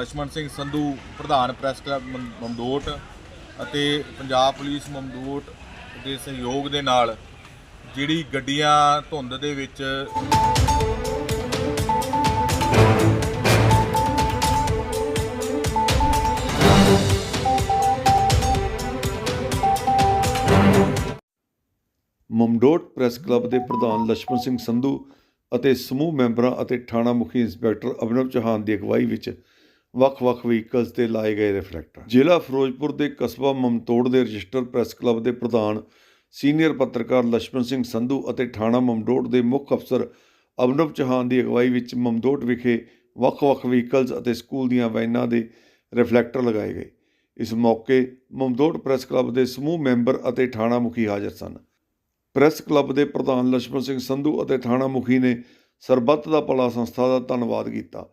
ਲਛਮਣ ਸਿੰਘ ਸੰਧੂ, ਪ੍ਰਧਾਨ press club Mamdot ਅਤੇ Punjab police Mamdot ਦੇ ਸਹਿਯੋਗ ਦੇ ਨਾਲ ਜਿਹੜੀ ਗੱਡੀਆਂ ਧੁੰਦ ਦੇ ਵਿੱਚ ਮਮਡੋਟ ਪ੍ਰੈਸ ਕਲੱਬ ਦੇ ਪ੍ਰਧਾਨ ਲਛਮਣ ਸਿੰਘ ਸੰਧੂ ਅਤੇ ਸਮੂਹ ਮੈਂਬਰਾਂ ਅਤੇ ਥਾਣਾ ਮੁਖੀ ਇੰਸਪੈਕਟਰ ਅਭਿਨਵ ਚੌਹਾਨ ਦੀ ਅਗਵਾਈ ਵਿੱਚ ਵੱਖ-ਵੱਖ ਵਹੀਕਲਸ ਤੇ ਲਾਏ ਗਏ ਰਿਫਲੈਕਟਰ ਜ਼ਿਲ੍ਹਾ ਫਿਰੋਜ਼ਪੁਰ ਦੇ ਕਸਬਾ ਮਮਤੋੜ ਦੇ ਰਜਿਸਟਰ ਪ੍ਰੈਸ ਕਲੱਬ ਦੇ ਪ੍ਰਧਾਨ ਸੀਨੀਅਰ ਪੱਤਰਕਾਰ ਲక్ష్మణ ਸਿੰਘ ਸੰਧੂ ਅਤੇ ਥਾਣਾ ਮਮਦੋੜ ਦੇ ਮੁੱਖ ਅਫਸਰ ਅਬਨਵ ਚੌਹਾਨ ਦੀ ਅਗਵਾਈ ਵਿੱਚ ਮਮਦੋੜ ਵਿਖੇ ਵੱਖ-ਵੱਖ ਵਹੀਕਲਸ ਅਤੇ ਸਕੂਲ ਦੀਆਂ ਵੈਨਾਂ ਦੇ ਰਿਫਲੈਕਟਰ ਲਗਾਏ ਗਏ। ਇਸ ਮੌਕੇ ਮਮਦੋੜ ਪ੍ਰੈਸ ਕਲੱਬ ਦੇ ਸਮੂਹ ਮੈਂਬਰ ਅਤੇ ਥਾਣਾ ਮੁਖੀ ਹਾਜ਼ਰ ਸਨ। ਪ੍ਰੈਸ ਕਲੱਬ ਦੇ ਪ੍ਰਧਾਨ ਲక్ష్మణ ਸਿੰਘ ਸੰਧੂ ਅਤੇ ਥਾਣਾ ਮੁਖੀ ਨੇ ਸਰਬੱਤ ਦਾ ਭਲਾ ਸੰਸਥਾ ਦਾ ਧੰਨਵਾਦ ਕੀਤਾ।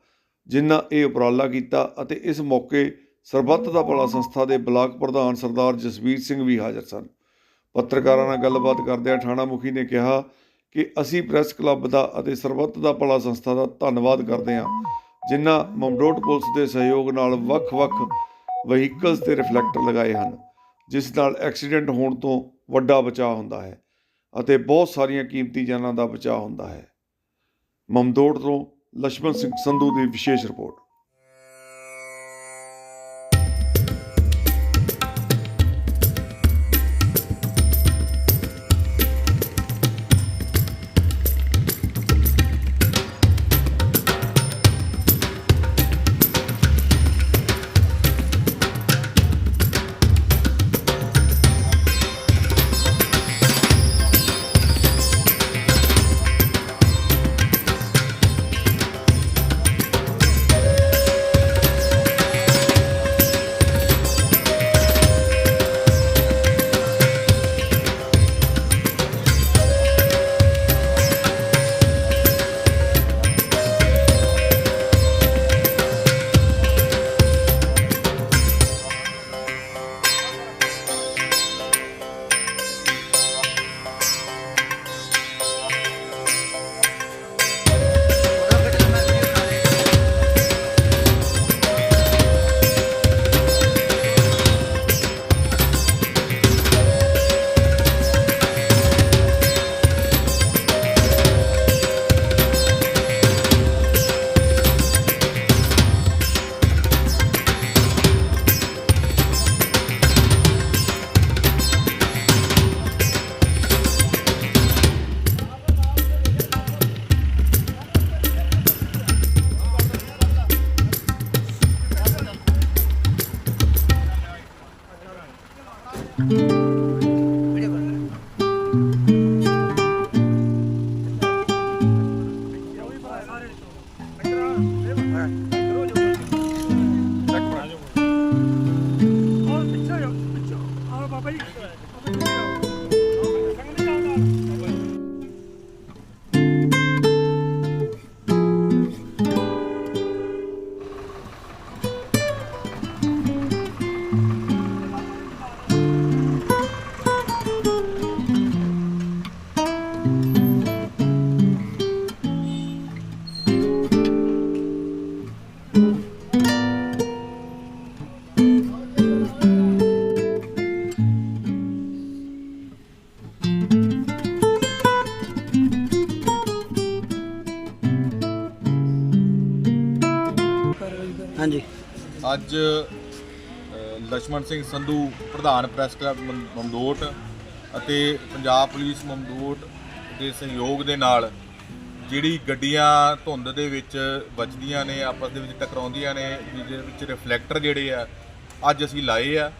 ਜਿਨ੍ਹਾਂ ਇਹ ਉਪਰਾਲਾ ਕੀਤਾ ਅਤੇ ਇਸ ਮੌਕੇ ਸਰਬੱਤ ਦਾ ਭਲਾ ਸੰਸਥਾ ਦੇ ਬਲਾਕ ਪ੍ਰਧਾਨ ਸਰਦਾਰ ਜਸਵੀਰ ਸਿੰਘ ਵੀ ਹਾਜ਼ਰ ਸਨ। ਪੱਤਰਕਾਰਾਂ ਨਾਲ ਗੱਲਬਾਤ ਕਰਦਿਆਂ ਥਾਣਾ ਮੁਖੀ ਨੇ ਕਿਹਾ ਕਿ ਅਸੀਂ ਪ੍ਰੈਸ ਕਲੱਬ ਦਾ ਅਤੇ ਸਰਬੱਤ ਦਾ ਭਲਾ ਸੰਸਥਾ ਦਾ ਧੰਨਵਾਦ ਕਰਦੇ ਹਾਂ, ਜਿਨ੍ਹਾਂ ਮਮਡੋਟ ਪੁਲਿਸ ਦੇ ਸਹਿਯੋਗ ਨਾਲ ਵੱਖ-ਵੱਖ ਵਹੀਕਲਸ ਤੇ ਰਿਫਲੈਕਟਰ ਲਗਾਏ ਹਨ, ਜਿਸ ਨਾਲ ਐਕਸੀਡੈਂਟ ਹੋਣ ਤੋਂ ਵੱਡਾ ਬਚਾਅ ਹੁੰਦਾ ਹੈ ਅਤੇ ਬਹੁਤ ਸਾਰੀਆਂ ਕੀਮਤੀ ਜਾਨਾਂ ਦਾ ਬਚਾਅ ਹੁੰਦਾ ਹੈ। ਮਮਦੋੜ ਤੋਂ ਲక్ష్ਮਣ ਸਿੰਘ ਸੰਧੂ ਦੀ ਵਿਸ਼ੇਸ਼ ਰਿਪੋਰਟ। ਹਾਂਜੀ। ਅੱਜ ਲక్ష్మణ ਸਿੰਘ ਸੰਧੂ ਪ੍ਰਧਾਨ ਪ੍ਰੈਸ ਕਲੱਬ ਮਮਦੋਟ ਅਤੇ ਪੰਜਾਬ ਪੁਲਿਸ ਮਮਦੋਟ ਦੇ ਸਹਿਯੋਗ ਦੇ ਨਾਲ ਜਿਹੜੀ ਗੱਡੀਆਂ ਧੁੰਦ ਦੇ ਵਿੱਚ ਬਚਦੀਆਂ ਨੇ, ਆਪਸ ਦੇ ਵਿੱਚ ਟਕਰਾਉਂਦੀਆਂ ਨੇ, ਜਿਹਦੇ ਵਿੱਚ ਰਿਫਲੈਕਟਰ ਜਿਹੜੇ ਆ, ਅੱਜ ਅਸੀਂ ਲਾਏ ਆ।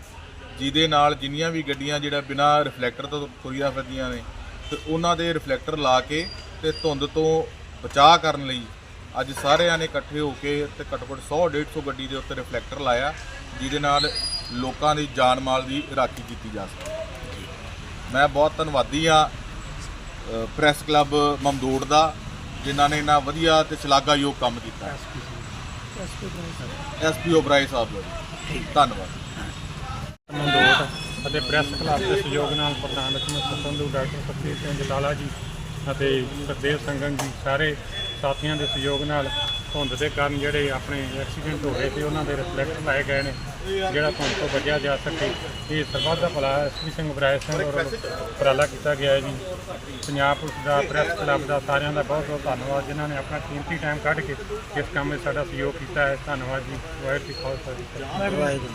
ਜਿਹਦੇ ਨਾਲ ਜਿੰਨੀਆਂ ਵੀ ਗੱਡੀਆਂ ਜਿਹੜਾ ਬਿਨਾ ਰਿਫਲੈਕਟਰ ਤੋਂ ਤੁਰੀਆਂ ਫਿਰਦੀਆਂ ਨੇ, ਤੇ ਉਹਨਾਂ ਦੇ ਰਿਫਲੈਕਟਰ ਲਾ ਕੇ ਤੇ ਧੁੰਦ ਤੋਂ ਬਚਾਅ ਕਰਨ ਲਈ ਅੱਜ ਸਾਰਿਆਂ ਨੇ ਇਕੱਠੇ ਹੋ ਕੇ ਤੇ ਘੱਟੋ-ਘੱਟ 100 150 ਗੱਡੀ ਦੇ ਉੱਤੇ ਰਿਫਲੈਕਟਰ ਲਾਇਆ, ਜਿਹਦੇ ਨਾਲ ਲੋਕਾਂ ਦੀ ਜਾਨ ਮਾਲ ਦੀ ਰਾਖੀ ਕੀਤੀ ਜਾ ਸਕੇ। ਮੈਂ ਬਹੁਤ ਧੰਨਵਾਦੀ ਆ ਪ੍ਰੈਸ ਕਲੱਬ ਮਮਦੂੜ ਦਾ, ਜਿਨ੍ਹਾਂ ਨੇ ਇਹਨਾਂ ਵਧੀਆ ਤੇ ਸ਼ਲਾਘਾਯੋਗ ਕੰਮ ਕੀਤਾ। ਐਸਪੀਓ ਬਰਾਈ ਸਾਹਿਬ ਦਾ ਧੰਨਵਾਦ। ਮਮਦੂੜ ਅਤੇ ਪ੍ਰੈਸ ਕਲੱਬ ਦੇ ਸਹਿਯੋਗ ਨਾਲ ਪ੍ਰਧਾਨ ਰਕਮ ਸੰਧੂ, ਡਾਕਟਰ ਸਤੀਸ਼ ਸਿੰਘ ਜਲਾਲਾ ਜੀ ਅਤੇ ਸਰਦੇਵ ਸੰਗਨ ਜੀ, ਸਾਰੇ ਸਾਥੀਆਂ ਦੇ ਸਹਿਯੋਗ ਨਾਲ ਧੁੰਦ ਦੇ ਕਾਰਨ ਜਿਹੜੇ ਆਪਣੇ ਐਕਸੀਡੈਂਟ ਹੋ ਰਹੇ ਸੀ, ਉਹਨਾਂ ਦੇ ਰਿਫਲੈਕਟਰ ਲਾਏ ਗਏ ਨੇ, ਜਿਹੜਾ ਧੁੰਦ ਤੋਂ ਬਚਿਆ ਜਾ ਸਕੇ। ਇਹ ਸਰਬੱਤ ਦਾ ਭਲਾ ਐਸਪੀ ਸਿੰਘ ਬਰਾਏ ਸਿੰਘ ਔਰ ਉਪਰਾਲਾ ਕੀਤਾ ਗਿਆ ਹੈ ਜੀ। ਪੰਜਾਬ ਪੁਲਿਸ ਦਾ, ਪ੍ਰੈਸ ਕਲੱਬ ਦਾ ਸਾਰਿਆਂ ਦਾ ਬਹੁਤ ਬਹੁਤ ਧੰਨਵਾਦ। ਜਿਨ੍ਹਾਂ ਨੇ ਆਪਣਾ ਕੀਮਤੀ ਟਾਈਮ ਕੱਢ ਕੇ ਇਸ ਕੰਮ ਵਿੱਚ ਸਾਡਾ ਸਹਿਯੋਗ ਕੀਤਾ ਹੈ। ਧੰਨਵਾਦ ਜੀ। ਵਾਹਿਗੁਰੂ ਜੀ ਕਾ ਖਾਲਸਾ। ਵਾਹਿਗੁਰੂ